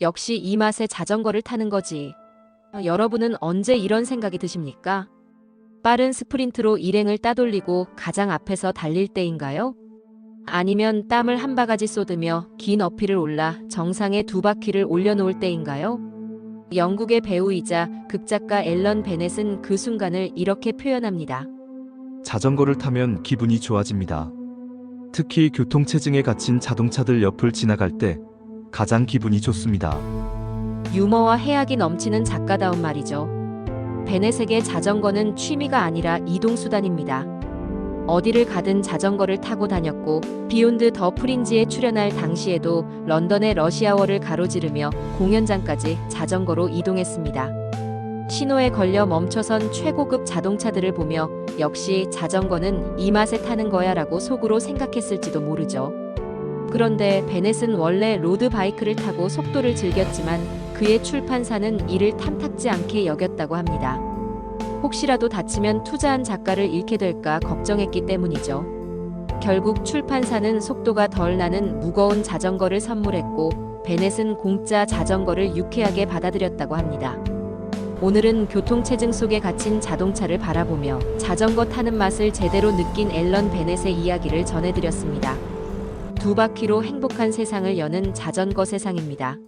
역시 이 맛에 자전거를 타는 거지. 어, 여러분은 언제 이런 생각이 드십니까? 빠른 스프린트로 일행을 따돌리고 가장 앞에서 달릴 때인가요? 아니면 땀을 한 바가지 쏟으며 긴 어필을 올라 정상에 두 바퀴를 올려놓을 때인가요? 영국의 배우이자 극작가 앨런 베넷은 그 순간을 이렇게 표현합니다. 자전거를 타면 기분이 좋아집니다. 특히 교통체증에 갇힌 자동차들 옆을 지나갈 때 가장 기분이 좋습니다. 유머와 해악이 넘치는 작가다운 말이죠. 베넷에게 자전거는 취미가 아니라 이동수단입니다. 어디를 가든 자전거를 타고 다녔고 비욘드 더 프린지에 출연할 당시에도 런던의 러시아워를 가로지르며 공연장까지 자전거로 이동했습니다. 신호에 걸려 멈춰선 최고급 자동차들을 보며 역시 자전거는 이 맛에 타는 거야 라고 속으로 생각했을지도 모르죠. 그런데 베넷은 원래 로드바이크를 타고 속도를 즐겼지만 그의 출판사는 이를 탐탁지 않게 여겼다고 합니다. 혹시라도 다치면 투자한 작가를 잃게 될까 걱정했기 때문이죠. 결국 출판사는 속도가 덜 나는 무거운 자전거를 선물했고 베넷은 공짜 자전거를 유쾌하게 받아들였다고 합니다. 오늘은 교통체증 속에 갇힌 자동차를 바라보며 자전거 타는 맛을 제대로 느낀 앨런 베넷의 이야기를 전해드렸습니다. 두 바퀴로 행복한 세상을 여는 자전거 세상입니다.